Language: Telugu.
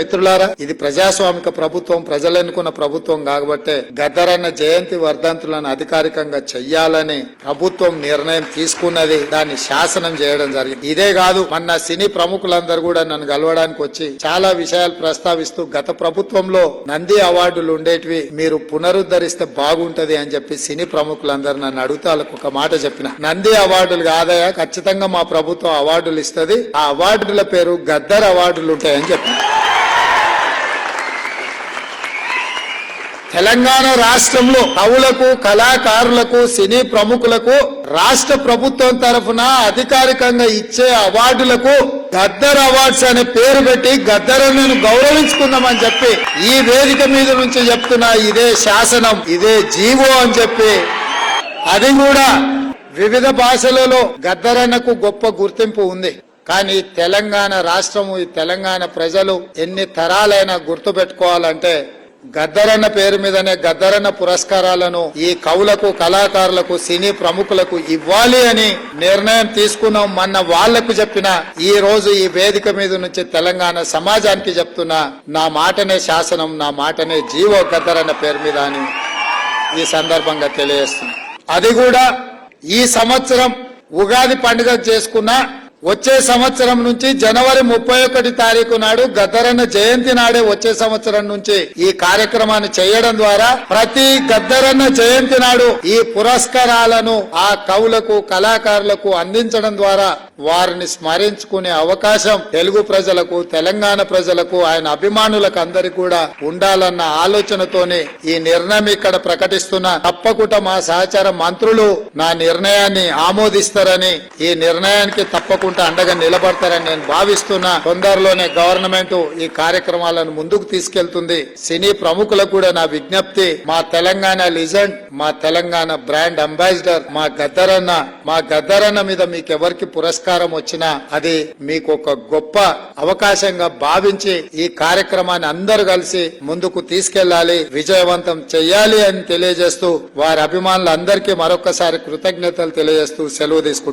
మిత్రులారా ఇది ప్రజాస్వామిక ప్రభుత్వం ప్రజలు ఎన్నుకున్న ప్రభుత్వం కాబట్టే గద్దరన్న జయంతి వర్ధంతులను అధికారికంగా చెయ్యాలని ప్రభుత్వం నిర్ణయం తీసుకున్నది దాన్ని శాసనం చేయడం జరిగింది. ఇదే కాదు మన సినీ ప్రముఖులందరూ కూడా నన్ను కలవడానికి వచ్చి చాలా విషయాలు ప్రస్తావిస్తూ గత ప్రభుత్వంలో నంది అవార్డులు ఉండేటివి మీరు పునరుద్ధరిస్తే బాగుంటది అని చెప్పి సినీ ప్రముఖులందరూ నన్ను అడుగుతా ఒక మాట చెప్పిన. నంది అవార్డులు కాదయా ఖచ్చితంగా మా ప్రభుత్వం అవార్డులు ఇస్తది. ఆ అవార్డుల పేరు గద్దర్ అవార్డులు ఉంటాయని చెప్పిన. తెలంగాణ రాష్ట్రంలో కవులకు కళాకారులకు సినీ ప్రముఖులకు రాష్ట్ర ప్రభుత్వం తరఫున అధికారికంగా ఇచ్చే అవార్డులకు గద్దర్ అవార్డ్స్ అనే పేరు పెట్టి గద్దరను గౌరవించుకుందామని చెప్పి ఈ వేదిక మీద నుంచి చెప్తున్నా ఇదే శాసనం ఇదే జీవో అని చెప్పి. అది కూడా వివిధ భాషలలో గద్దరన్నకు గొప్ప గుర్తింపు ఉంది. కానీ తెలంగాణ రాష్ట్రము ఈ తెలంగాణ ప్రజలు ఎన్ని తరాలైనా గుర్తు పెట్టుకోవాలంటే గద్దరన్న పేరు మీదనే గద్దరన్న పురస్కారాలను ఈ కవులకు కళాకారులకు సినీ ప్రముఖులకు ఇవ్వాలి అని నిర్ణయం తీసుకున్నాం మొన్న వాళ్ళకు చెప్పిన ఈ రోజు ఈ వేదిక మీద నుంచి తెలంగాణ సమాజానికి చెప్తున్నా నా మాటనే శాసనం నా మాటనే జీవో గద్దరన్న పేరు మీద అని ఈ సందర్భంగా తెలియజేస్తుంది అది కూడా ఈ సంవత్సరం ఉగాది పండుగ చేసుకున్న వచ్చే సంవత్సరం నుంచి జనవరి ముప్పై ఒకటి తారీఖు నాడు గద్దరన్న జయంతి నాడే వచ్చే సంవత్సరం నుంచి ఈ కార్యక్రమాన్ని చేయడం ద్వారా ప్రతి గద్దరన్న జయంతి నాడు ఈ పురస్కారాలను ఆ కవులకు కళాకారులకు అందించడం ద్వారా వారిని స్మరించుకునే అవకాశం తెలుగు ప్రజలకు తెలంగాణ ప్రజలకు ఆయన అభిమానులకు అందరికి కూడా ఉండాలన్న ఆలోచనతోనే ఈ నిర్ణయం ఇక్కడ ప్రకటిస్తున్న. తప్పకుండా మా సహచార మంత్రులు నా నిర్ణయాన్ని ఆమోదిస్తారని ఈ నిర్ణయానికి తప్పకుండా అండగా నిలబడతారని నేను భావిస్తున్నా. తొందరలోనే గవర్నమెంట్ ఈ కార్యక్రమాలను ముందుకు తీసుకెళ్తుంది. సినీ ప్రముఖులకు కూడా నా విజ్ఞప్తి. మా తెలంగాణ లిజెండ్ మా తెలంగాణ బ్రాండ్ అంబాసిడర్ మా గద్దరన్న మా గద్దరన్న మీద మీకు ఎవరికి పురస్కారం వచ్చినా అది మీకు ఒక గొప్ప అవకాశంగా భావించి ఈ కార్యక్రమాన్ని అందరూ కలిసి ముందుకు తీసుకెళ్ళాలి విజయవంతం చెయ్యాలి అని తెలియజేస్తూ వారి అభిమానులందరికీ మరొకసారి కృతజ్ఞతలు తెలియజేస్తూ సెలవు తీసుకుంటారు